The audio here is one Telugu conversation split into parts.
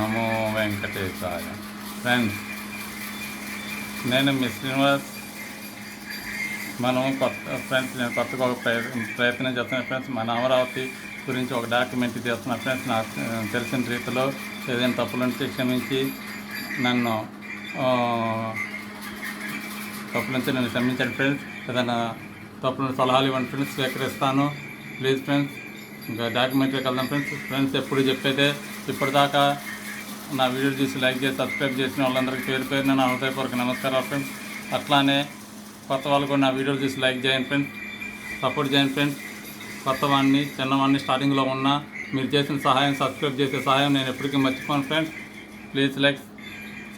నమో వెంకటేశాయ ఫ్రెండ్స్ నేను మీ శ్రీనివాస్ మనం కొత్త ఫ్రెండ్స్ నేను కొత్తగా ఒక ప్రయత్నం చేస్తున్నాను ఫ్రెండ్స్ మన అమరావతి గురించి ఒక డాక్యుమెంట్ చేస్తున్నా ఫ్రెండ్స్ నాకు తెలిసిన రీతిలో ఏదైనా తప్పులుంటే క్షమించి నన్ను ఆ, తప్పుల నుంచి నన్ను క్షమించండి ఫ్రెండ్స్ ఏదైనా తప్పులను సలహాలు ఇవ్వండి ఫ్రెండ్స్ స్వీకరిస్తాను ప్లీజ్ ఫ్రెండ్స్ ఇంకా డాక్యుమెంటరీకి వెళ్దాం ఫ్రెండ్స్ ఫ్రెండ్స్ ఎప్పుడు చెప్పేదే ఇప్పటిదాకా నా వీడియో చూసి లైక్ చేసి సబ్స్క్రైబ్ చేసిన వాళ్ళందరికీ పేరు పేరున నా హృదయపూర్వక నమస్కారాలు ఫ్రెండ్స్ అట్లానే కొత్త వాళ్ళు కూడా నా వీడియోలు చూసి లైక్ చేయండి ఫ్రెండ్స్ సపోర్ట్ చేయండి ఫ్రెండ్స్ కొత్త వాడిని చిన్నవాడిని స్టార్టింగ్లో ఉన్నా మీరు చేసిన సహాయం సబ్స్క్రైబ్ చేసే సహాయం నేను ఎప్పటికీ మర్చిపోను friends please like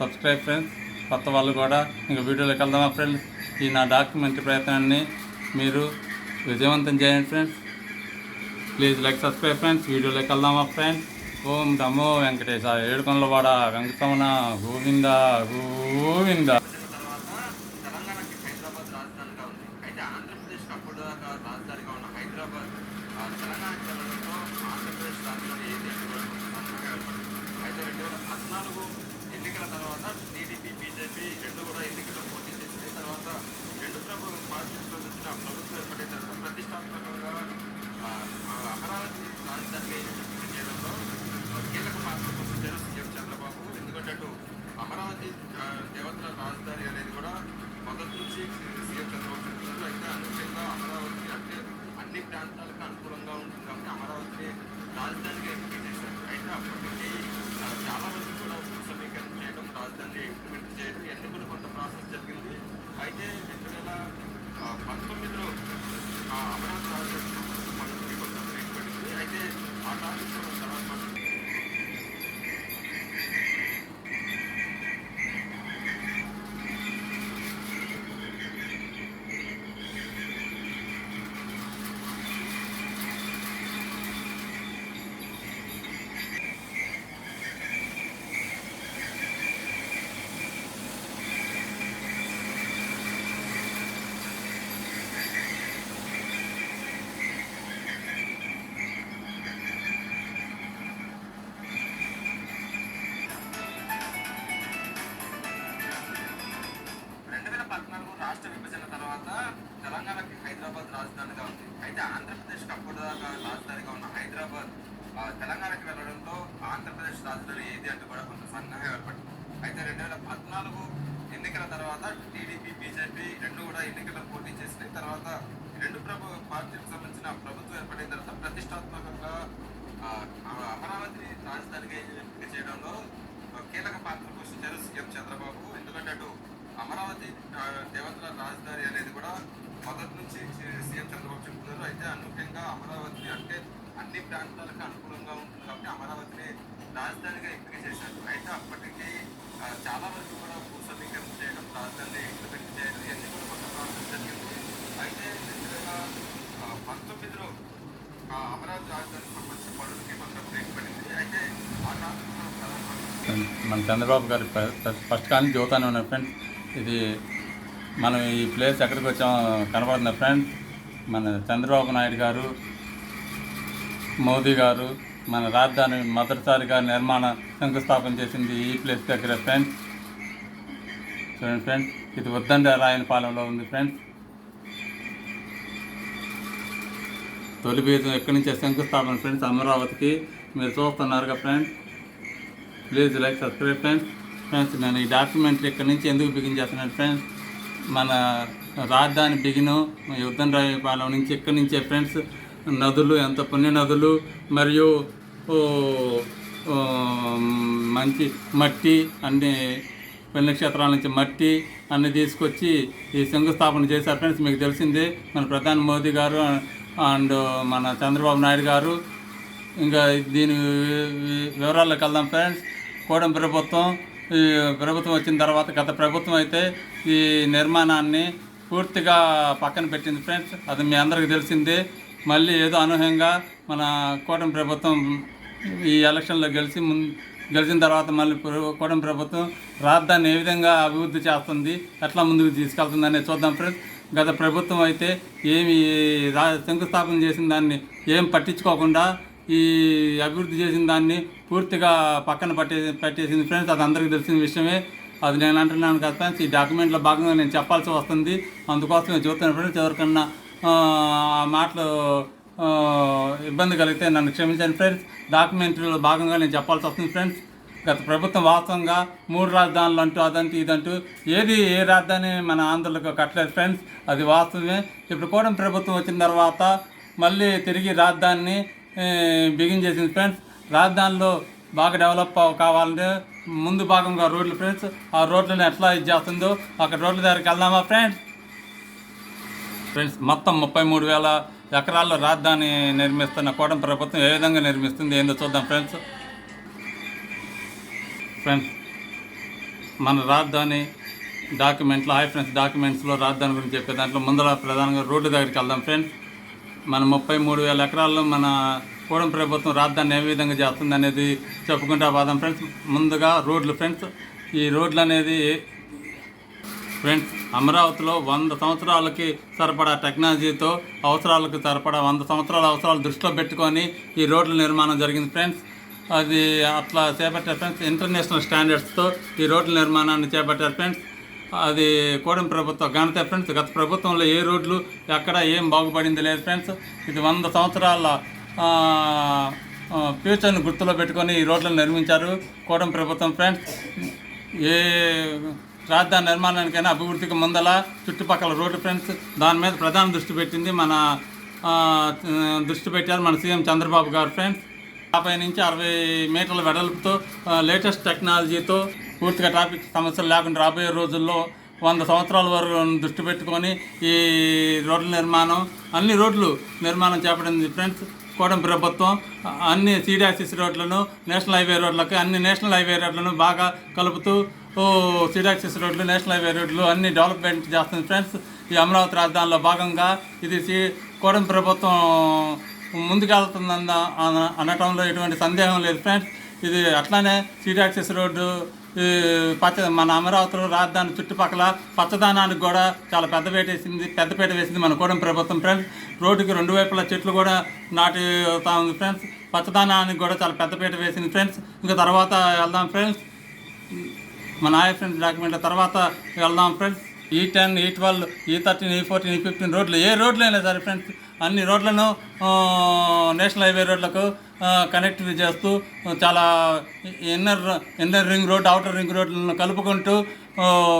subscribe friends కొత్త వాళ్ళు కూడా ఇంకా వీడియోలోకి వెళ్దామా ఫ్రెండ్స్ ఈ నా డాక్యుమెంటరీ ప్రయత్నాన్ని మీరు విజయవంతం చేయండి friends please like subscribe friends వీడియోలోకి వెళ్దామా ఫ్రెండ్స్ ఓం నమో వెంకటేశ ఏడుకొండలవాడ వెంకటరమణ గోవింద గోవింద. ఇచ్చారు సీఎం చంద్రబాబు. ఎందుకంటే అటు అమరావతి దేవతల రాజధాని అనేది కూడా మొదటి నుంచి సీఎం చంద్రబాబు చెప్తున్నారు. అయితే అనూహ్యంగా అమరావతి అంటే అన్ని ప్రాంతాలకు అనుకూలంగా ఉంటుంది కాబట్టి అమరావతిని రాజధానిగా ఎంపిక చేశారు. అయితే అప్పటికి చాలా వరకు కూడా భూ సమీకరణ చేయడం రాజధానిని ఇంప్లిమెంట్ చేయడం ఇవన్నీ కూడా కొంత ప్రాసెస్ జరిగింది. అయితే రెండు వేల పంతొమ్మిదిలో అమరావతి రాజధాని సంబంధించిన పనులకి కొంత బ్రేక్ పడింది అయితే ఆ టాపిక్ మనం ప్రధానమంత్రి మన చంద్రబాబు గారి ఫస్ట్ కానీ చూతానే ఉన్నారు ఫ్రెండ్. ఇది మనం ఈ ప్లేస్ ఎక్కడికి వచ్చాం కనబడుతుంది ఫ్రెండ్. మన చంద్రబాబు నాయుడు గారు మోదీ గారు మన రాజధాని మొదటిసారిగా నిర్మాణ శంకుస్థాపన చేసింది ఈ ప్లేస్ దగ్గర ఫ్రెండ్స్ చూడండి ఫ్రెండ్స్ ఇది ఉద్దండ రాయనపాలెంలో ఉంది ఫ్రెండ్స్ తొలి బీజం ఎక్కడి నుంచి శంకుస్థాపన ఫ్రెండ్స్ అమరావతికి. మీరు చూస్తున్నారుగా friends please like subscribe friends. Friends నేను ఈ డాక్యుమెంటరీ ఇక్కడ నుంచి ఎందుకు బిగిన్ చేస్తున్నాను ఫ్రెండ్స్? మన రాజధాని బిగిను యుద్ధం రాయపాలెం నుంచి ఇక్కడి నుంచే ఫ్రెండ్స్. నదులు ఎంత పుణ్య నదులు మరియు మంచి మట్టి అన్ని పుణ్యక్షేత్రాల నుంచి మట్టి అన్ని తీసుకొచ్చి ఈ శంకుస్థాపన చేశారు ఫ్రెండ్స్. మీకు తెలిసిందే మన ప్రధాని మోదీ గారు అండ్ మన చంద్రబాబు నాయుడు గారు. ఇంకా దీని వివరాల్లోకి వెళ్దాం ఫ్రెండ్స్. కూడం ప్రభుత్వం ఈ ప్రభుత్వం వచ్చిన తర్వాత గత ప్రభుత్వం అయితే ఈ నిర్మాణాన్ని పూర్తిగా పక్కన పెట్టింది ఫ్రెండ్స్. అది మీ అందరికీ తెలిసిందే. మళ్ళీ ఏదో అనూహ్యంగా మన కూటమి ప్రభుత్వం ఈ ఎలక్షన్లో గెలిచి ముందు గెలిచిన తర్వాత మళ్ళీ ప్ర- కూటమి ప్రభుత్వం రాజధానిని ఏ విధంగా అభివృద్ధి చేస్తుంది ఎట్లా ముందుకు తీసుకెళ్తుంది అనేది చూద్దాం ఫ్రెండ్స్. గత ప్రభుత్వం అయితే ఏమి రా శంకుస్థాపన చేసిన దాన్ని ఏం పట్టించుకోకుండా ఈ అభివృద్ధి చేసిన దాన్ని పూర్తిగా పక్కన పట్టే పెట్టేసింది ఫ్రెండ్స్ అది అందరికీ తెలిసిన విషయమే. అది నేను అంటున్నాను కదా ఫ్రెండ్స్ ఈ డాక్యుమెంట్లో భాగంగా నేను చెప్పాల్సి వస్తుంది. అందుకోసం నేను చూస్తాను ఫ్రెండ్స్ ఎవరికన్నా ఆ మాటలు ఇబ్బంది కలిగితే నన్ను క్షమించండి ఫ్రెండ్స్ డాక్యుమెంటరీలో భాగంగా నేను చెప్పాల్సి వస్తుంది ఫ్రెండ్స్ గత ప్రభుత్వం వాస్తవంగా మూడు రాజధానులు అంటూ అదంటూ ఇదంటూ ఏది ఏ రాజధాని మన ఆంధ్రలకు కట్టలేదు ఫ్రెండ్స్ అది వాస్తవమే. ఇప్పుడు కూడా ప్రభుత్వం వచ్చిన తర్వాత మళ్ళీ తిరిగి రాజధానిని బిగిన్ చేసింది ఫ్రెండ్స్. రాజధానిలో బాగా డెవలప్ కావాలంటే ముందు భాగంగా రోడ్లు ఫ్రెండ్స్. ఆ రోడ్లను ఎట్లా ఇది చేస్తుందో అక్కడ రోడ్ల దగ్గరికి వెళ్దామా ఫ్రెండ్స్? ఫ్రెండ్స్ మొత్తం ముప్పై మూడు వేల ఎకరాల్లో రాజధాని నిర్మిస్తున్న కూటమి ప్రభుత్వం ఏ విధంగా నిర్మిస్తుంది ఏందో చూద్దాం ఫ్రెండ్స్. ఫ్రెండ్స్ మన రాజధాని డాక్యుమెంట్లో హై ఫ్రెండ్స్ డాక్యుమెంట్స్లో రాజధాని గురించి చెప్పే దాంట్లో ముందర ప్రధానంగా రోడ్డు దగ్గరికి వెళ్దాం ఫ్రెండ్స్. మన ముప్పై మూడు వేల ఎకరాల్లో మన కూడం ప్రభుత్వం రాజధాని ఏ విధంగా చేస్తుంది అనేది చెప్పుకుంటా పోదాం ఫ్రెండ్స్ ముందుగా రోడ్లు ఫ్రెండ్స్ ఈ రోడ్లు అనేది ఫ్రెండ్స్ అమరావతిలో వంద సంవత్సరాలకి సరిపడా టెక్నాలజీతో అవసరాలకు సరిపడా వంద సంవత్సరాల అవసరాలు దృష్టిలో పెట్టుకొని ఈ రోడ్ల నిర్మాణం జరిగింది ఫ్రెండ్స్. అది అట్లా చేపట్టారు ఫ్రెండ్స్ ఇంటర్నేషనల్ స్టాండర్డ్స్తో ఈ రోడ్ల నిర్మాణాన్ని చేపట్టారు ఫ్రెండ్స్. అది కూడమి ప్రభుత్వం ఘనత ఫ్రెండ్స్ గత ప్రభుత్వంలో ఏ రోడ్లు ఎక్కడ ఏం బాగుపడింది లేదు ఫ్రెండ్స్. ఇది వంద సంవత్సరాల ఫ్యూచర్ని గుర్తులో పెట్టుకొని ఈ రోడ్లను నిర్మించారు కూడమి ప్రభుత్వం ఫ్రెండ్స్. ఏ రాజధాని నిర్మాణానికైనా అభివృద్ధికి ముందల చుట్టుపక్కల రోడ్డు ఫ్రెండ్స్. దాని మీద ప్రధాన దృష్టి పెట్టింది మన దృష్టి పెట్టారు మన సీఎం చంద్రబాబు గారు ఫ్రెండ్స్. యాభై నుంచి అరవై మీటర్ల వెడల్పుతో లేటెస్ట్ టెక్నాలజీతో పూర్తిగా ట్రాఫిక్ సమస్యలు లేకుండా రాబోయే రోజుల్లో వంద సంవత్సరాల వరకు దృష్టి పెట్టుకొని ఈ రోడ్ల నిర్మాణం అన్ని రోడ్లు నిర్మాణం చేపడింది ఫ్రెండ్స్. కూటమి ప్రభుత్వం అన్ని సీడాక్సిస్ రోడ్లను నేషనల్ హైవే రోడ్లకు అన్ని నేషనల్ హైవే రోడ్లను బాగా కలుపుతూ ఓ సీడాక్సిస్ రోడ్లు నేషనల్ హైవే రోడ్లు అన్ని డెవలప్మెంట్ చేస్తుంది ఫ్రెండ్స్. ఈ అమరావతి రాజధానిలో భాగంగా ఇది సి కూటమి ప్రభుత్వం ముందుకెళ్తుందన్న అన- అనటంలో ఎటువంటి సందేహం లేదు ఫ్రెండ్స్. ఇది అట్లానే సీడాక్సిస్ రోడ్డు పచ్చ మన అమరావతిలో రాజధాని చుట్టుపక్కల పచ్చదనానికి కూడా చాలా పెద్దపేట వేసింది పెద్దపేట వేసింది మన కూటమి ప్రభుత్వం ఫ్రెండ్స్. రోడ్డుకి రెండు వైపులా చెట్లు కూడా నాటుతా ఉంది ఫ్రెండ్స్. పచ్చదనానికి కూడా చాలా పెద్దపేట వేసింది ఫ్రెండ్స్. ఇంకా తర్వాత వెళ్దాం ఫ్రెండ్స్. మన ఆయా ఫ్రెండ్స్ డాక్యుమెంట్ తర్వాత వెళ్దాం ఫ్రెండ్స్. ఈ టెన్ ఈ ట్వెల్వ్ ఈ థర్టీన్ ఈ ఫోర్టీన్ ఈ ఫిఫ్టీన్ రోడ్లు ఏ రోడ్లు అయినా సరే ఫ్రెండ్స్ అన్ని రోడ్లను నేషనల్ హైవే రోడ్లకు కనెక్ట్ చేస్తూ చాలా inner inner ring road outer ring రోడ్లను కలుపుకుంటూ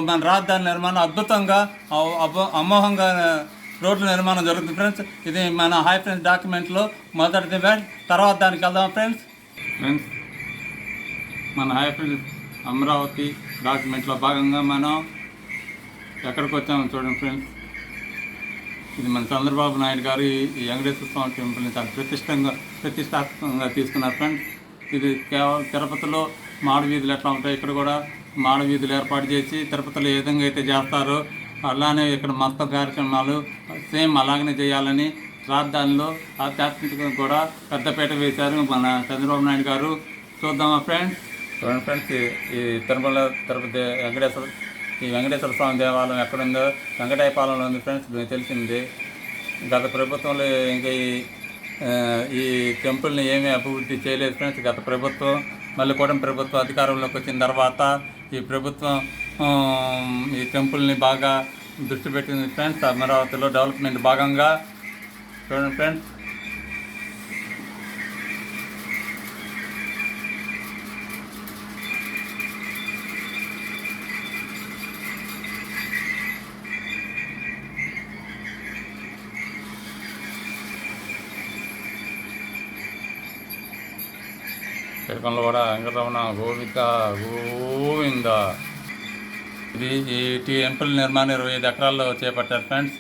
మన రాజధాని నిర్మాణం అద్భుతంగా అమోహంగా రోడ్ల నిర్మాణం జరుగుతుంది. ఫ్రెండ్స్ ఇది మన హై ఫ్రెండ్స్ డాక్యుమెంట్లో మొదటిది. ఫ్రెండ్స్ తర్వాత దానికి వెళ్దాం. ఫ్రెండ్స్ ఫ్రెండ్స్ మన హై ఫ్రెండ్స్ అమరావతి డాక్యుమెంట్లో భాగంగా మనం ఎక్కడికి వచ్చామో చూడండి ఫ్రెండ్స్ ఇది మన చంద్రబాబు నాయుడు గారు ఈ వెంకటేశ్వర స్వామి టెంపుల్ని చాలా ప్రతిష్టంగా ప్రతిష్టాత్మకంగా తీసుకున్నారు ఫ్రెండ్స్ ఇది కేవలం తిరుపతిలో మాడ వీధులు ఎట్లా ఉంటాయి ఇక్కడ కూడా మాడ వీధులు ఏర్పాటు చేసి తిరుపతిలో ఏ విధంగా అయితే చేస్తారో అలానే ఇక్కడ మొత్తం కార్యక్రమాలు సేమ్ అలాగనే చేయాలని రాజధానిలో ఆధ్యాత్మికంగా కూడా పెద్దపేట వేశారు మన చంద్రబాబు నాయుడు గారు. చూద్దామా ఫ్రెండ్స్ ఫ్రెండ్స్ ఈ- ఈ తిరుమల తిరుపతి వెంకటేశ్వర ఈ వెంకటేశ్వర స్వామి దేవాలయం ఎక్కడుందో వెంకటాయపాలెంలో ఉంది ఫ్రెండ్స్ మీకు తెలిసింది. గత ప్రభుత్వంలో ఇంకా ఈ ఈ టెంపుల్ని ఏమీ అభివృద్ధి చేయలేదు ఫ్రెండ్స్ గత ప్రభుత్వం. మళ్ళీ కూడా ప్రభుత్వం అధికారంలోకి వచ్చిన తర్వాత ఈ ప్రభుత్వం ఈ టెంపుల్ని బాగా దృష్టి పెట్టింది ఫ్రెండ్స్ అమరావతిలో డెవలప్మెంట్ భాగంగా. చూడండి ఫ్రెండ్స్ తిరుపతిలో కూడా వెంకటరమణ గోవింద గోవింద. ఇది ఈ టెంపుల్ నిర్మాణం ఇరవై ఐదు ఎకరాల్లో చేపట్టారు ఫ్రెండ్స్.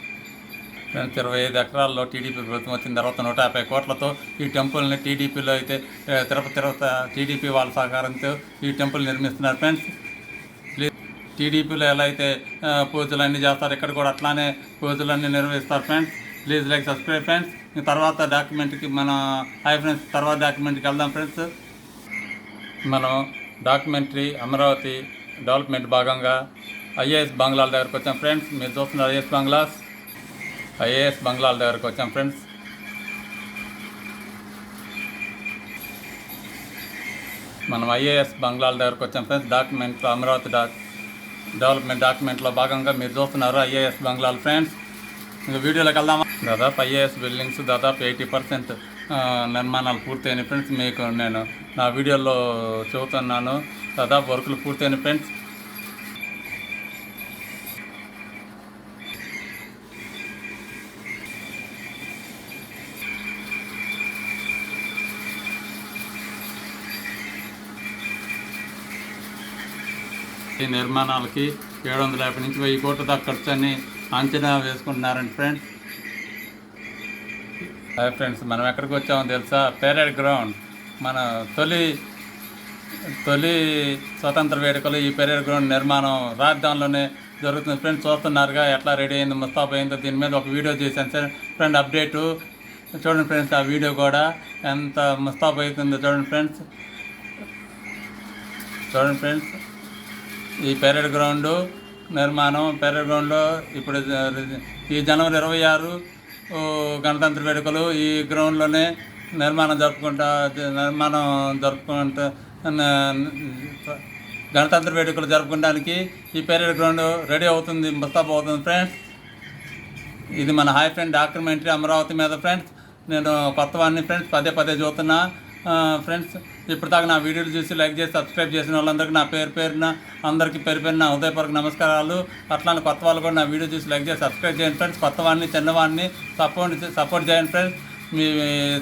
ఫ్రెండ్స్ ఇరవై ఐదు ఎకరాల్లో టీడీపీ ప్రభుత్వం వచ్చిన తర్వాత నూట యాభై కోట్లతో ఈ టెంపుల్ని టీడీపీలో అయితే తిరుపతి తిరుపతి టీడీపీ వాళ్ళ సహకారంతో ఈ టెంపుల్ నిర్మిస్తున్నారు ఫ్రెండ్స్. ప్లీజ్ టీడీపీలో ఎలా అయితే పూజలు అన్నీ చేస్తారు ఇక్కడ కూడా అట్లానే పూజలు అన్నీ నిర్వహిస్తారు friends. Please like subscribe friends. తర్వాత డాక్యుమెంట్కి మన హై ఫ్రెండ్స్ తర్వాత డాక్యుమెంట్కి వెళ్దాం ఫ్రెండ్స్. మనం డాక్యుమెంటరీ అమరావతి డెవలప్మెంట్ భాగంగా ఐఏఎస్ బంగ్లాల దగ్గరకు వచ్చాం. ఫ్రెండ్స్ మీరు చూస్తున్నారు ఐఏఎస్ బంగ్లాస్. ఐఏఎస్ బంగ్లాల దగ్గరకు వచ్చాం ఫ్రెండ్స్. మనం ఐఏఎస్ బంగ్లాల దగ్గరకు వచ్చాం friends. Document Amaravati doc development డాక్యుమెంట్లో భాగంగా మీరు చూస్తున్నారు ఐఏఎస్ బంగ్లాలు ఫ్రెండ్స్. ఇంకా వీడియోలోకి వెళ్దామా? దాదాపు ఐఏఎస్ బిల్డింగ్స్ దాదాపు ఎయిటీ పర్సెంట్ నిర్మాణాలు పూర్తయిన ఫ్రెండ్స్. మీకు నేను నా వీడియోలో చెబుతున్నాను. దాదాపు వర్కులు పూర్తయిన ఫ్రెండ్స్. ఈ నిర్మాణాలకి ఏడు వందల యాభై నుంచి వెయ్యి కోట్ల దాకా ఖర్చు అని అంచనా వేసుకుంటున్నారండి ఫ్రెండ్స్. హాయ్ ఫ్రెండ్స్ మనం ఎక్కడికి వచ్చామో తెలుసా? పేరేడ్ గ్రౌండ్ మన తొలి తొలి స్వతంత్ర వేడుకలు ఈ పెరేడ్ గ్రౌండ్ నిర్మాణం రాజధానిలోనే జరుగుతుంది. ఫ్రెండ్స్ చూస్తున్నారుగా ఎట్లా రెడీ అయింది ముస్తాబ్ అయిందో దీని మీద ఒక వీడియో చేశాను సార్. ఫ్రెండ్ అప్డేటు చూడండి ఫ్రెండ్స్ ఆ వీడియో కూడా ఎంత ముస్తాబ్ అవుతుందో చూడండి ఫ్రెండ్స్. చూడండి ఫ్రెండ్స్ ఈ పెరేడ్ గ్రౌండ్ నిర్మాణం పెరేడ్ గ్రౌండ్లో ఇప్పుడు ఈ జనవరి ఇరవై ఆరు గణతంత్ర వేడుకలు ఈ గ్రౌండ్లోనే నిర్మాణం జరుపుకుంటా నిర్మాణం జరుపుకుంటా గణతంత్ర వేడుకలు జరుపుకోవడానికి ఈ పెరేడ్ గ్రౌండ్ రెడీ అవుతుంది ముస్తాబ్ అవుతుంది ఫ్రెండ్స్. ఇది మన హాయ్ ఫ్రెండ్ డాక్యుమెంటరీ అమరావతి మీద ఫ్రెండ్స్. నేను కొత్త వాడిని ఫ్రెండ్స్ పదే పదే చూస్తున్నా. ఫ్రెండ్స్ ఇప్పటిదాకా నా వీడియోలు చూసి లైక్ చేసి సబ్స్క్రైబ్ చేసిన వాళ్ళందరికీ నా పేరు పేరున అందరికీ పేరు పేరున హృదయపూర్వక నమస్కారాలు. అట్లానే కొత్త వాళ్ళు కూడా నా వీడియో చూసి లైక్ చేసి సబ్స్క్రైబ్ చేయండి ఫ్రెండ్స్. కొత్త వాడిని చిన్నవాడిని సపోర్ట్ సపోర్ట్ చేయండి ఫ్రెండ్స్. మీ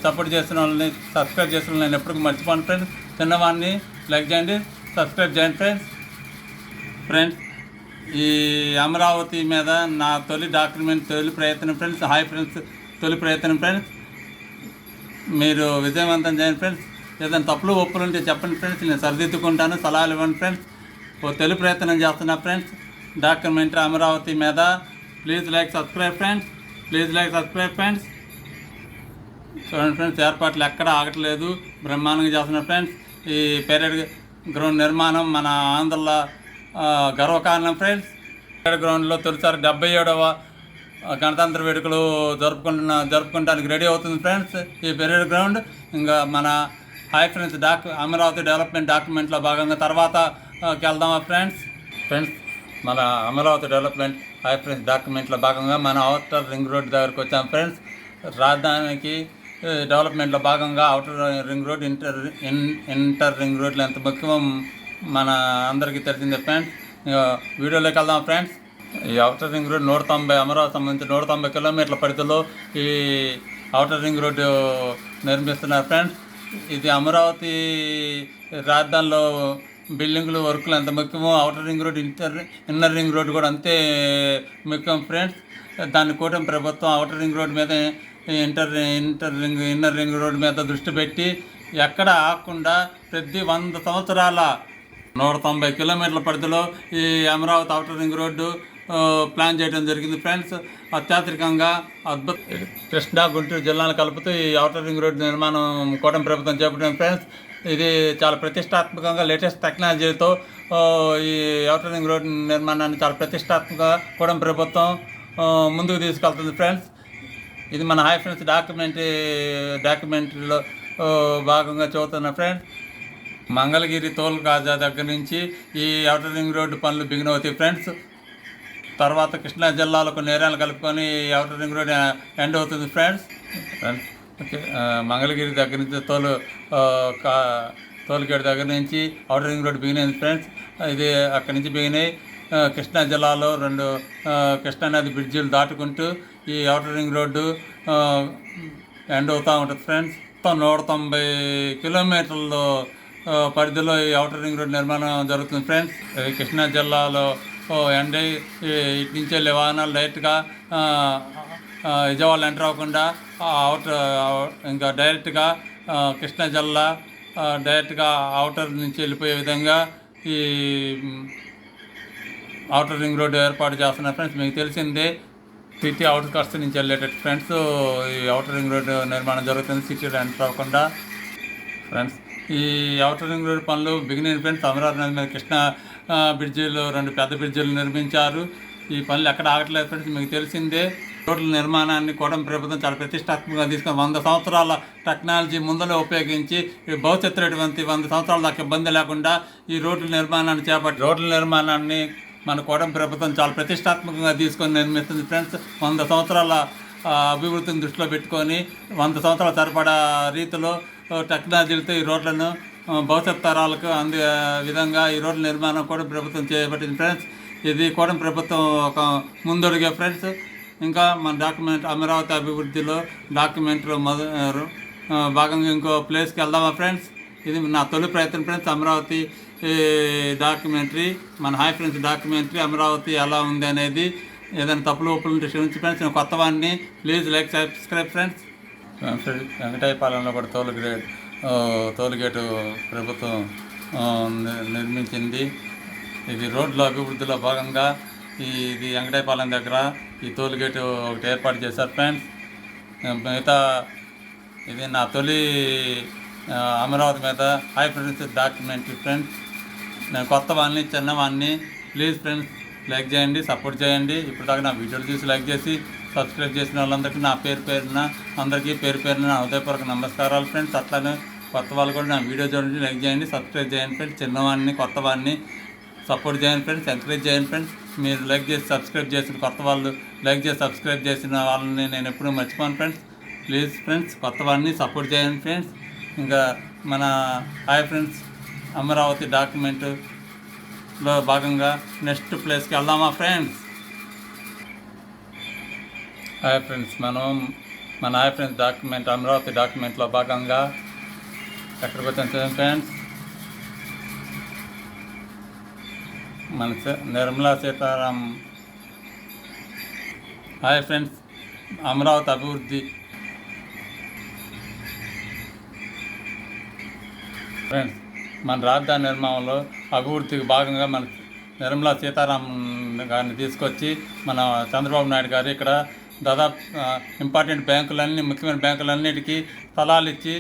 సపోర్ట్ చేసిన వాళ్ళని సబ్స్క్రైబ్ చేసిన వాళ్ళు నేను ఎప్పటికీ మర్చిపోను ఫ్రెండ్స్. చిన్నవాడిని లైక్ చేయండి సబ్స్క్రైబ్ చేయండి ఫ్రెండ్స్. ఫ్రెండ్స్ ఈ అమరావతి మీద నా తొలి డాక్యుమెంట్ తొలి ప్రయత్నం ఫ్రెండ్స్. హాయ్ ఫ్రెండ్స్ తొలి ప్రయత్నం ఫ్రెండ్స్. మీరు విజయవంతం చేయండి ఫ్రెండ్స్. ఏదైనా తప్పులు ఒప్పులు ఉంటే చెప్పండి ఫ్రెండ్స్. నేను సరిదిద్దుకుంటాను. సలహాలు ఇవ్వండి ఫ్రెండ్స్. ఓ తెలుగు ప్రయత్నం చేస్తున్నా ఫ్రెండ్స్. డాక్యుమెంటరీ అమరావతి మీద. Please like subscribe friends. Please like subscribe friends. చూడండి ఫ్రెండ్స్ ఏర్పాట్లు ఎక్కడ ఆగట్లేదు. బ్రహ్మాండంగా చేస్తున్నారు ఫ్రెండ్స్. ఈ పెరేడ్ గ్రౌండ్ నిర్మాణం మన ఆంధ్రలో గర్వకారణం ఫ్రెండ్స్. పెరేడ్ గ్రౌండ్లో తొలిసారి డెబ్బై ఏడవ గణతంత్ర వేడుకలు జరుపుకుంటున్న జరుపుకోవడానికి రెడీ అవుతుంది ఫ్రెండ్స్ ఈ పెరేడ్ గ్రౌండ్. ఇంకా మన hi friends doc Amaravati development డాక్యుమెంట్లో భాగంగా తర్వాత వెళ్దామా ఫ్రెండ్స్ ఫ్రెండ్స్ మన అమరావతి డెవలప్మెంట్ హాయ్ ఫ్రెండ్స్ డాక్యుమెంట్లో భాగంగా మన అవుటర్ రింగ్ రోడ్ దగ్గరకు వచ్చాం ఫ్రెండ్స్ రాజధానికి డెవలప్మెంట్లో భాగంగా outer ring road inter inter ring రోడ్లు ఎంత ముఖ్యమో మన అందరికీ తెలిసిందే ఫ్రెండ్స్ ఇక వీడియోలోకి వెళ్దాం ఫ్రెండ్స్ ఈ అవుటర్ రింగ్ రోడ్ నూట తొంభై అమరావతి సంబంధించి నూట తొంభై కిలోమీటర్ల పరిధిలో ఈ అవుటర్ రింగ్ రోడ్డు నిర్మిస్తున్నారు ఫ్రెండ్స్ ఇది అమరావతి రాజధానిలో బిల్డింగ్లు వర్కులు ఎంత ముఖ్యమో outer ring road inter inner ring road కూడా అంతే ముఖ్యం ఫ్రెండ్స్. దాన్ని కూటమి ప్రభుత్వం అవుటర్ రింగ్ రోడ్ మీద inter inter ring inner ring road మీద దృష్టి పెట్టి ఎక్కడ ఆకుండా ప్రతి వంద సంవత్సరాల నూట తొంభై కిలోమీటర్ల పరిధిలో ఈ Amaravati outer ring road plan చేయడం జరిగింది ఫ్రెండ్స్. అత్యాధునికంగా అద్భుత కృష్ణా గుంటూరు జిల్లాను కలుపుతూ ఈ అవుటర్ రింగ్ రోడ్డు నిర్మాణం కూటమి ప్రభుత్వం చేపట్టిన ఫ్రెండ్స్ ఇది చాలా ప్రతిష్టాత్మకంగా లేటెస్ట్ టెక్నాలజీతో ఈ అవుటర్ రింగ్ రోడ్డు నిర్మాణాన్ని చాలా ప్రతిష్టాత్మకంగా కూటమి ప్రభుత్వం ముందుకు తీసుకెళ్తుంది. ఫ్రెండ్స్ ఇది మన హాయ్ ఫ్రెండ్స్ డాక్యుమెంటరీ డాక్యుమెంటరీలో భాగంగా చదువుతున్న ఫ్రెండ్స్ మంగళగిరి తోల్ కాజా దగ్గర నుంచి ఈ అవుటర్ రింగ్ రోడ్డు పనులు బిగినవుతాయి. ఫ్రెండ్స్ తర్వాత కృష్ణా జిల్లాలో కొన్ని ఏరియాలు కలుపుకొని ఎవరి రింగ్ రోడ్ ఎండ్ అవుతుంది ఫ్రెండ్స్. మంగళగిరి దగ్గర నుంచి తోలు ఆ, దగ్గర నుంచి అవుటర్ రింగ్ రోడ్ బిగిన్ అయింది ఫ్రెండ్స్. ఇది అక్కడి నుంచి బిగినాయి కృష్ణా జిల్లాలో రెండు కృష్ణానది బ్రిడ్జిలు దాటుకుంటూ ఈ అవుటర్ రింగ్ రోడ్డు ఎండ్ అవుతూ ఉంటుంది ఫ్రెండ్స్. మొత్తం నూట తొంభై కిలోమీటర్లు పరిధిలో ఈ అవుటర్ రింగ్ రోడ్ నిర్మాణం జరుగుతుంది ఫ్రెండ్స్. ఇది కృష్ణా జిల్లాలో ఎండ ఇటు నుంచి వెళ్ళే వాహనాలు డైరెక్ట్గా విజయవాడ ఎంటర్ అవ్వకుండా అవుటర్ ఇంకా డైరెక్ట్గా కృష్ణా జిల్లా డైరెక్ట్గా అవుటర్ నుంచి వెళ్ళిపోయే విధంగా ఈ అవుటర్ రింగ్ రోడ్డు ఏర్పాటు చేస్తున్నారు ఫ్రెండ్స్. మీకు తెలిసిందే సిటీ అవుటర్ అవుట్స్కట్స్ నుంచి వెళ్ళేటట్టు ఫ్రెండ్స్ ఈ అవుటర్ రింగ్ రోడ్డు నిర్మాణం జరుగుతుంది. సిటీలో ఎంటర్ అవ్వకుండా ఫ్రెండ్స్. ఈ అవుటర్ రింగ్ రోడ్డు పనులు బిగినింగ్ ఫ్రెండ్స్. అమరావతి నది మీద కృష్ణ బ్రిడ్జిలు రెండు పెద్ద బ్రిడ్జిలు నిర్మించారు. ఈ పనులు ఎక్కడ ఆగట్లేదు ఫ్రెండ్స్ మీకు తెలిసిందే. రోడ్ల నిర్మాణాన్ని కూడా ప్రభుత్వం చాలా ప్రతిష్టాత్మకంగా తీసుకొని వంద సంవత్సరాల టెక్నాలజీ ముందలో ఉపయోగించి ఈ భవిష్యత్తుటువంటి వంద సంవత్సరాల దాకా ఇబ్బంది లేకుండా ఈ రోడ్ల నిర్మాణాన్ని చేపట్టి రోడ్ల నిర్మాణాన్ని మన కోడం ప్రభుత్వం చాలా ప్రతిష్టాత్మకంగా తీసుకొని నిర్మిస్తుంది ఫ్రెండ్స్. వంద సంవత్సరాల అభివృద్ధిని దృష్టిలో పెట్టుకొని వంద సంవత్సరాల సరిపడా రీతిలో టెక్నాలజీలతో ఈ రోడ్లను భవిష్యత్ తరాలకు అందే విధంగా ఈ రోడ్ల నిర్మాణం కూడా ప్రభుత్వం చేపట్టింది. ఫ్రెండ్స్ ఇది కూడా ప్రభుత్వం ఒక ముందడుగే. ఫ్రెండ్స్ ఇంకా మన డాక్యుమెంట్ అమరావతి అభివృద్ధిలో డాక్యుమెంట్లో మొద భాగంగా ఇంకో ప్లేస్కి వెళ్దామా ఫ్రెండ్స్ ఇది నా తొలి ప్రయత్నం ఫ్రెండ్స్ అమరావతి డాక్యుమెంటరీ మన హాయ్ ఫ్రెండ్స్ డాక్యుమెంటరీ అమరావతి ఎలా ఉంది అనేది ఏదైనా తప్పులు ఒప్పులు ఉంటే క్షమించి ఫ్రెండ్స్ నేను కొత్త వాడిని. ప్లీజ్ లైక్ సబ్స్క్రైబ్ ఫ్రెండ్స్ వెంకటాయపాలెంలో కూడా తోలు గ్రేట్ టోల్గేటు ప్రభుత్వం ని- నిర్మించింది. ఇది రోడ్ల అభివృద్ధిలో భాగంగా ఇది వెంకటాయపాలెం దగ్గర ఈ టోల్గేట్ ఒకటి ఏర్పాటు చేశారు ఫ్రెండ్స్. మిగతా ఇది నా తొలి అమరావతి మీద హై ఫ్రెండ్స్ డాక్యుమెంటరీ ఫ్రెండ్స్. నేను కొత్త వాడిని చిన్నవాడిని ప్లీజ్ ఫ్రెండ్స్ లైక్ చేయండి సపోర్ట్ చేయండి. ఇప్పుడు దాకా నా వీడియోలు చూసి లైక్ చేసి సబ్స్క్రైబ్ చేసిన వాళ్ళందరికీ నా పేరు పేరున అందరికీ పేరు పేరున నా హృదయపూర్వక నమస్కారాలు ఫ్రెండ్స్. అట్లానే కొత్త వాళ్ళు కూడా నా వీడియో చూడండి లైక్ చేయండి సబ్స్క్రైబ్ చేయండి ఫ్రెండ్స్. చిన్నవాడిని కొత్త వాడిని సపోర్ట్ చేయండి ఫ్రెండ్స్ ఎంకరేజ్ చేయండి ఫ్రెండ్స్. మీరు లైక్ చేసి సబ్స్క్రైబ్ చేసిన కొత్త వాళ్ళు లైక్ చేసి సబ్స్క్రైబ్ చేసిన వాళ్ళని నేను ఎప్పుడూ మర్చిపోను ఫ్రెండ్స్. ప్లీజ్ ఫ్రెండ్స్ కొత్త వాడిని సపోర్ట్ చేయండి ఫ్రెండ్స్. ఇంకా మన హాయ్ ఫ్రెండ్స్ అమరావతి డాక్యుమెంట్లో భాగంగా నెక్స్ట్ ప్లేస్కి వెళ్దామా ఫ్రెండ్స్? హాయ్ ఫ్రెండ్స్ మనం మన హాయ్ ఫ్రెండ్స్ డాక్యుమెంట్ అమరావతి డాక్యుమెంట్లో భాగంగా ఎక్కడికి వచ్చాం ఫ్రెండ్స్ మన నిర్మలా సీతారాం హాయ్ ఫ్రెండ్స్ అమరావతి అభివృద్ధి ఫ్రెండ్స్ మన రాజధాని నిర్మాణంలో అభివృద్ధికి భాగంగా మన నిర్మలా సీతారామన్ గారిని తీసుకొచ్చి మన చంద్రబాబు నాయుడు గారు ఇక్కడ దాదాపు ఇంపార్టెంట్ బ్యాంకులన్నీ ముఖ్యమైన బ్యాంకులన్నిటికీ స్థలాలు ఇచ్చి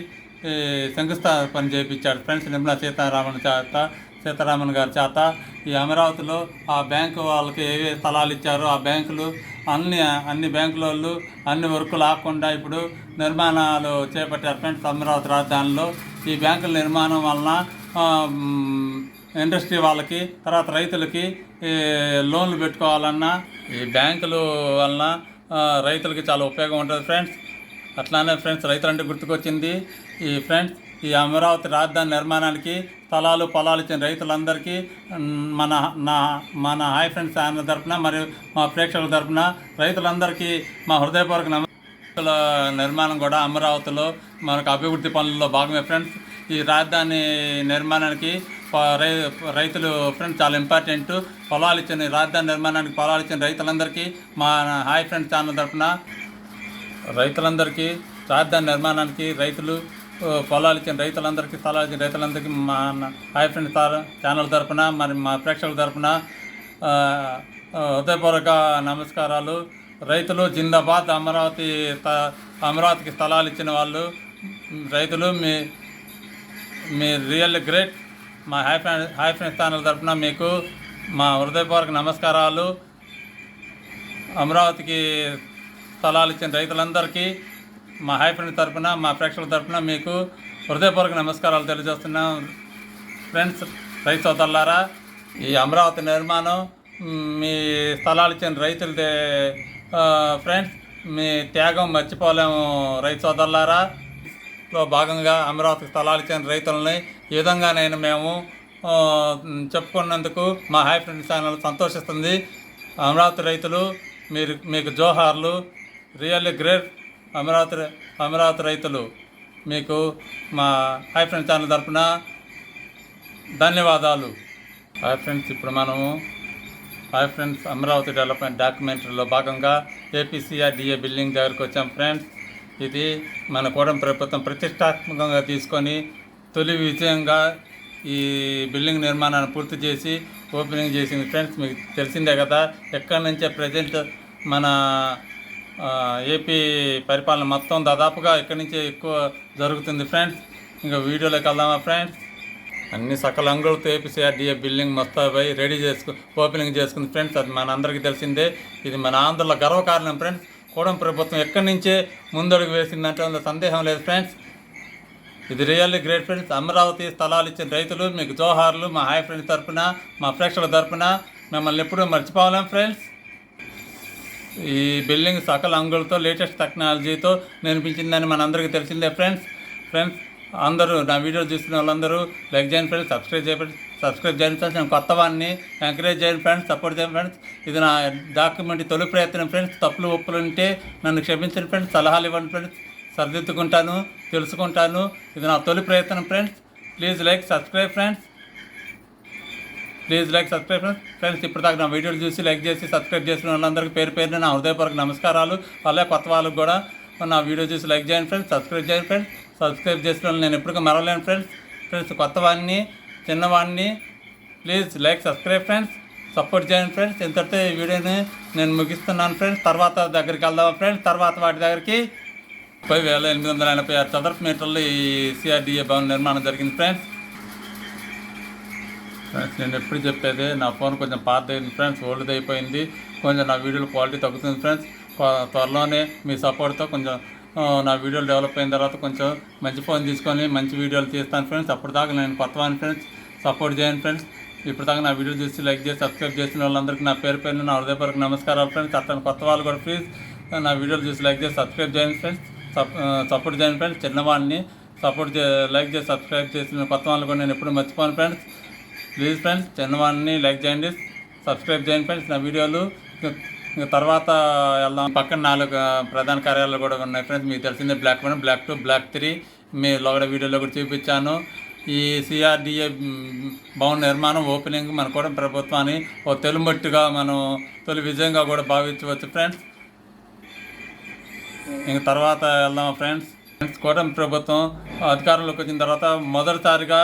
శంకుస్థాపన చేయించాడు ఫ్రెండ్స్ నిర్మలా సీతారామన్ చేత సీతారామన్ గారి చేత ఈ అమరావతిలో ఆ బ్యాంకు వాళ్ళకి ఏవే స్థలాలు ఇచ్చారో ఆ బ్యాంకులు అన్ని అన్ని బ్యాంకుల వాళ్ళు అన్ని వర్కులు ఆకుండా ఇప్పుడు నిర్మాణాలు చేపట్టారు. ఫ్రెండ్స్ అమరావతి రాజధానిలో ఈ బ్యాంకుల నిర్మాణం వలన ఇండస్ట్రీ వాళ్ళకి తర్వాత రైతులకి లోన్లు పెట్టుకోవాలన్నా ఈ బ్యాంకులు వలన రైతులకి చాలా ఉపయోగం ఉంటుంది ఫ్రెండ్స్. అట్లానే ఫ్రెండ్స్ రైతులంటే గుర్తుకొచ్చింది. ఈ ఫ్రెండ్స్ ఈ అమరావతి రాజధాని నిర్మాణానికి స్థలాలు పొలాలు ఇచ్చిన రైతులందరికీ మన నా మన హాయ్ ఫ్రెండ్స్ ఆయన తరపున మరియు మా ప్రేక్షకుల తరపున రైతులందరికీ మా హృదయపూర్వక నమ నిర్మాణం కూడా అమరావతిలో మనకు అభివృద్ధి పనుల్లో భాగమే ఫ్రెండ్స్. ఈ రాజధాని నిర్మాణానికి రై రైతులు ఫ్రెండ్స్ చాలా ఇంపార్టెంట్. పొలాలు ఇచ్చిన రాజధాని నిర్మాణానికి పొలాలు ఇచ్చిన రైతులందరికీ మా హాయ్ ఫ్రెండ్స్ ఛానల్ తరపున రైతులందరికీ రాజధాని నిర్మాణానికి రైతులు పొలాలు ఇచ్చిన రైతులందరికీ స్థలాలు ఇచ్చిన రైతులందరికీ మా హాయ్ ఫ్రెండ్ ఛానల్ తరపున మరి మా ప్రేక్షకుల తరఫున హృదయపూర్వక నమస్కారాలు. రైతులు జిందాబాద్ అమరావతి అమరావతికి స్థలాలు ఇచ్చిన వాళ్ళు. రైతులు మీ మీ రియల్ గ్రేట్ మా happy friend hi friends channel తరపున మీకు మా హృదయపూర్వక నమస్కారాలు. అమరావతికి స్థలాలు ఇచ్చిన రైతులందరికీ మా హాయ్ ఫ్రెండ్ తరపున మా ప్రేక్షకుల తరపున మీకు హృదయపూర్వక నమస్కారాలు తెలియజేస్తున్నాం. ఫ్రెండ్స్ రైతు సోదరులారా ఈ అమరావతి నిర్మాణం మీ స్థలాలు ఇచ్చిన రైతులదే ఫ్రెండ్స్ మీ త్యాగం మర్చిపోలేము రైతు సోదరులారా. లో భాగంగా అమరావతి స్థలాలు ఇచ్చిన రైతులని ఈ విధంగా నేను మేము చెప్పుకున్నందుకు మా హాయ్ ఫ్రెండ్స్ ఛానల్ సంతోషిస్తుంది. అమరావతి రైతులు మీరు మీకు జోహార్లు రియల్లీ గ్రేట్ అమరావతి అమరావతి రైతులు మీకు మా హాయ్ ఫ్రెండ్స్ ఛానల్ తరఫున ధన్యవాదాలు. హాయ్ ఫ్రెండ్స్ ఇప్పుడు మనము హాయ్ ఫ్రెండ్స్ అమరావతి డెవలప్మెంట్ డాక్యుమెంటరీలో భాగంగా ఏపీసీఆర్డీఏ బిల్డింగ్ దగ్గరకు వచ్చాం ఫ్రెండ్స్. ఇది మన కూటమి ప్రభుత్వం ప్రతిష్టాత్మకంగా తీసుకొని తొలి విజయంగా ఈ బిల్డింగ్ నిర్మాణాన్ని పూర్తి చేసి ఓపెనింగ్ చేసింది. ఫ్రెండ్స్ మీకు తెలిసిందే కదా ఎక్కడి నుంచే ప్రజెంట్ మన ఏపీ పరిపాలన మొత్తం దాదాపుగా ఇక్కడి నుంచే ఎక్కువ జరుగుతుంది. ఫ్రెండ్స్ ఇంకా వీడియోలోకి వెళ్దామా ఫ్రెండ్స్? అన్ని సకల అంగులతో ఏపీసీఆర్డీఏ బిల్డింగ్ మొత్తంపై రెడీ చేసుకు ఓపెనింగ్ చేసుకుంది. ఫ్రెండ్స్ అది మన అందరికీ తెలిసిందే. ఇది మన ఆంధ్రలో గర్వకారణం. ఫ్రెండ్స్ కూడం ప్రభుత్వం ఎక్కడి నుంచే ముందడుగు వేసిందంటే అందులో సందేహం లేదు. ఫ్రెండ్స్ ఇది రియల్లీ గ్రేట్ ఫ్రెండ్స్. అమరావతి స్థలాలు ఇచ్చిన రైతులు మీకు జోహార్లు మా హాయ్ ఫ్రెండ్స్ తరపున మా ప్రేక్షకుల తరపున మిమ్మల్ని ఎప్పుడూ మర్చిపోలేం ఫ్రెండ్స్. ఈ బిల్డింగ్ సకల అంగులతో లేటెస్ట్ టెక్నాలజీతో నిర్మించిందని మనందరికీ తెలిసిందే ఫ్రెండ్స్. ఫ్రెండ్స్ అందరూ నా వీడియో చూస్తున్న వాళ్ళందరూ లైక్ చేయండి ఫ్రెండ్స్ సబ్స్క్రైబ్ చేయండి సబ్స్క్రైబ్ చేయండి ఫ్రెండ్స్. నేను కొత్త వాడిని ఎంకరేజ్ చేయండి ఫ్రెండ్స్ సపోర్ట్ చేయండి ఫ్రెండ్స్. ఇది నా డాక్యుమెంట్ తొలి ప్రయత్నం ఫ్రెండ్స్. తప్పులు ఒప్పులు ఉంటే నన్ను క్షమించండి ఫ్రెండ్స్ సలహాలు ఇవ్వండి ఫ్రెండ్స్. సరిదిద్దుకుంటాను తెలుసుకుంటాను. ఇది నా తొలి ప్రయత్నం friends please like subscribe friends please like subscribe friends friends ఇప్పుడు దాకా నా వీడియోలు చూసి లైక్ చేసి సబ్స్క్రైబ్ చేసిన వాళ్ళందరికీ పేరు పేరున నా హృదయపూర్వక నమస్కారాలు. అలాగే కొత్త వాళ్ళకి కూడా నా వీడియో చూసి లైక్ చేయండి ఫ్రెండ్స్ సబ్స్క్రైబ్ చేయండి ఫ్రెండ్స్ సబ్స్క్రైబ్ చేసిన వాళ్ళు నేను ఎప్పటికీ మరవలేను ఫ్రెండ్స్ ఫ్రెండ్స్ కొత్త వాడిని చిన్నవాడిని please like subscribe friends support చేయండి ఫ్రెండ్స్ ఇంతటితో ఈ వీడియోని నేను ముగిస్తున్నాను ఫ్రెండ్స్ తర్వాత దగ్గరికి వెళ్దాం ఫ్రెండ్స్ తర్వాత వాటి దగ్గరికి ముప్పై వేల ఎనిమిది వందల ఎనభై ఆరు చదరపు మీటర్లు ఈ సిఆర్డిఏ భవన నిర్మాణం జరిగింది ఫ్రెండ్స్. ఫ్రెండ్స్ నేను ఎప్పుడు చెప్పేది నా ఫోన్ కొంచెం పాత అయింది ఫ్రెండ్స్ ఓల్డ్ అయిపోయింది. కొంచెం నా వీడియోల క్వాలిటీ తగ్గుతుంది ఫ్రెండ్స్. త్వ- త్వరలోనే మీ సపోర్ట్తో కొంచెం నా వీడియోలు డెవలప్ అయిన తర్వాత కొంచెం మంచి ఫోన్ తీసుకొని మంచి వీడియోలు తీస్తాను ఫ్రెండ్స్. అప్పటిదాకా నేను కొత్త వాడిని ఫ్రెండ్స్. సపోర్ట్ చేయండి ఫ్రెండ్స్. ఇప్పటిదాకా నా వీడియో చూసి లైక్ చేసి సబ్స్క్రైబ్ చేసిన వాళ్ళందరికీ నా పేరు పేరు నా హృదయపూర్వక నమస్కారాలు ఫ్రెండ్స్. అట్లా కొత్త వాళ్ళు కూడా ప్లీజ్ నా వీడియోలు చూసి లైక్ చేసి సబ్స్క్రైబ్ చేయండి ఫ్రెండ్స్. సపోర్ట్ చేయండి ఫ్రెండ్స్ చిన్నవాడిని సపోర్ట్ చే లైక్ చేసి సబ్స్క్రైబ్ చేసిన కొత్త వాళ్ళు కూడా నేను ఎప్పుడు మర్చిపోను ఫ్రెండ్స్. ప్లీజ్ ఫ్రెండ్స్ చిన్నవాడిని లైక్ చేయండి సబ్స్క్రైబ్ చేయండి ఫ్రెండ్స్ నా వీడియోలు. తర్వాత వెళ్దాం. పక్కన నాలుగు ప్రధాన కార్యాలయాలు కూడా ఉన్నాయి ఫ్రెండ్స్ మీకు తెలిసిందే block one block two block three. మీ లోగడ వీడియోలో కూడా చూపించాను. ఈ సిఆర్డిఏ భవన నిర్మాణం ఓపెనింగ్ మన కూడా ప్రభుత్వాన్ని ఓ తెలుమట్టుగా మనం తొలి విజయంగా కూడా భావించవచ్చు ఫ్రెండ్స్. ఇంక తర్వాత వెళ్దాం ఫ్రెండ్స్ ఫ్రెండ్స్ కూటమి ప్రభుత్వం అధికారంలోకి వచ్చిన తర్వాత మొదటిసారిగా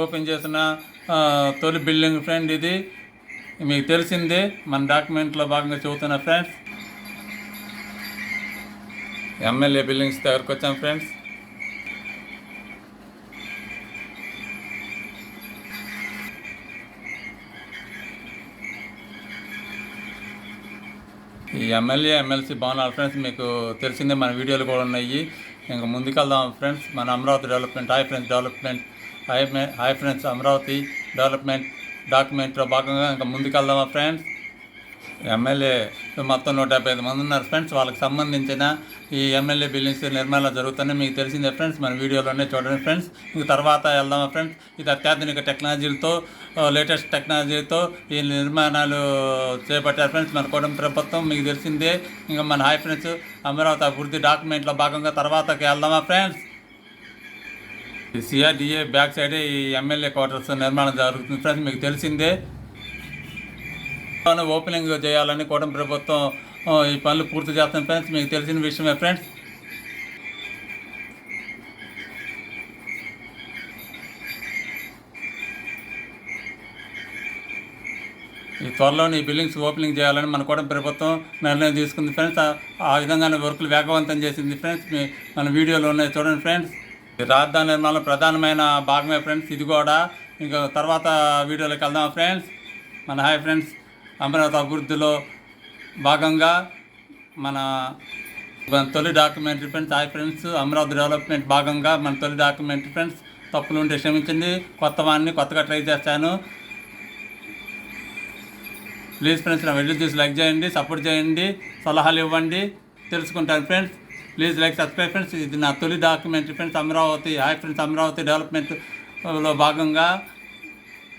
ఓపెన్ చేసిన తొలి బిల్డింగ్ ఫ్రెండ్ ఇది. మీకు తెలిసిందే మన డాక్యుమెంట్లో భాగంగా చెబుతున్నా ఫ్రెండ్స్ ఎమ్మెల్యే బిల్డింగ్స్ దగ్గరకు వచ్చాం ఫ్రెండ్స్ ఈ ఎమ్మెల్యే ఎమ్మెల్సీ భవనాలు ఫ్రెండ్స్ మీకు తెలిసిందే మన వీడియోలు కూడా ఉన్నాయి. ఇంకా ముందుకెళ్దాం ఫ్రెండ్స్ మన Amaravati development hi friends development hi hi friends Amaravati development డాక్యుమెంట్లో భాగంగా ఇంకా ముందుకెళ్దామా ఫ్రెండ్స్ ఎమ్మెల్యే మొత్తం నూట యాభై ఐదు మంది ఉన్నారు ఫ్రెండ్స్. వాళ్ళకి సంబంధించిన ఈ ఎమ్మెల్యే బిల్డింగ్స్ నిర్మాణాలు జరుగుతున్నాయి. మీకు తెలిసిందే ఫ్రెండ్స్ మన వీడియోలోనే చూడండి ఫ్రెండ్స్. ఇంక తర్వాత వెళ్దామా ఫ్రెండ్స్? ఇది అత్యాధునిక టెక్నాలజీలతో లేటెస్ట్ టెక్నాలజీతో ఈ నిర్మాణాలు చేపట్టారు ఫ్రెండ్స్ మన కూటమి ప్రభుత్వం. మీకు తెలిసిందే ఇంకా మన హాయ్ ఫ్రెండ్స్ అమరావతి అభివృద్ధి డాక్యుమెంట్లో భాగంగా తర్వాతకి వెళ్దామా ఫ్రెండ్స్? సిఆర్డిఏ బ్యాక్ సైడే ఈ ఎమ్మెల్యే క్వార్టర్స్ నిర్మాణం జరుగుతుంది ఫ్రెండ్స్. మీకు తెలిసిందే ఓపెనింగ్ చేయాలని కూటమి ప్రభుత్వం ఈ పనులు పూర్తి చేస్తాం ఫ్రెండ్స్ మీకు తెలిసిన విషయమే ఫ్రెండ్స్. ఈ త్వరలోనే ఈ బిల్డింగ్స్ ఓపెనింగ్ చేయాలని మన కూడా ప్రభుత్వం నిర్ణయం తీసుకుంది ఫ్రెండ్స్. ఆ- విధంగానే వర్కులు వేగవంతం చేసింది ఫ్రెండ్స్. మీ మన వీడియోలో ఉన్నాయి చూడండి ఫ్రెండ్స్. ఈ రాజధాని నిర్మాణంలో ప్రధానమైన భాగమే ఫ్రెండ్స్. ఇది కూడా. ఇంకా తర్వాత వీడియోలోకి వెళ్దాం ఫ్రెండ్స్. మన హాయ్ ఫ్రెండ్స్. అమరావతి అభివృద్ధిలో భాగంగా మన తొలి documentary friends hi friends Amaravati development భాగంగా మన తొలి డాక్యుమెంటరీ ఫ్రెండ్స్ తప్పులు ఉంటే క్షమించండి. కొత్త వాడిని కొత్తగా ట్రై చేస్తాను. ప్లీజ్ ఫ్రెండ్స్ నా వీడియో చూసి లైక్ చేయండి సపోర్ట్ చేయండి సలహాలు ఇవ్వండి. తెలుసుకుంటాను friends. Please like subscribe friends. ఇది నా తొలి documentary friends Amaravati hi friends Amaravati డెవలప్మెంట్లో భాగంగా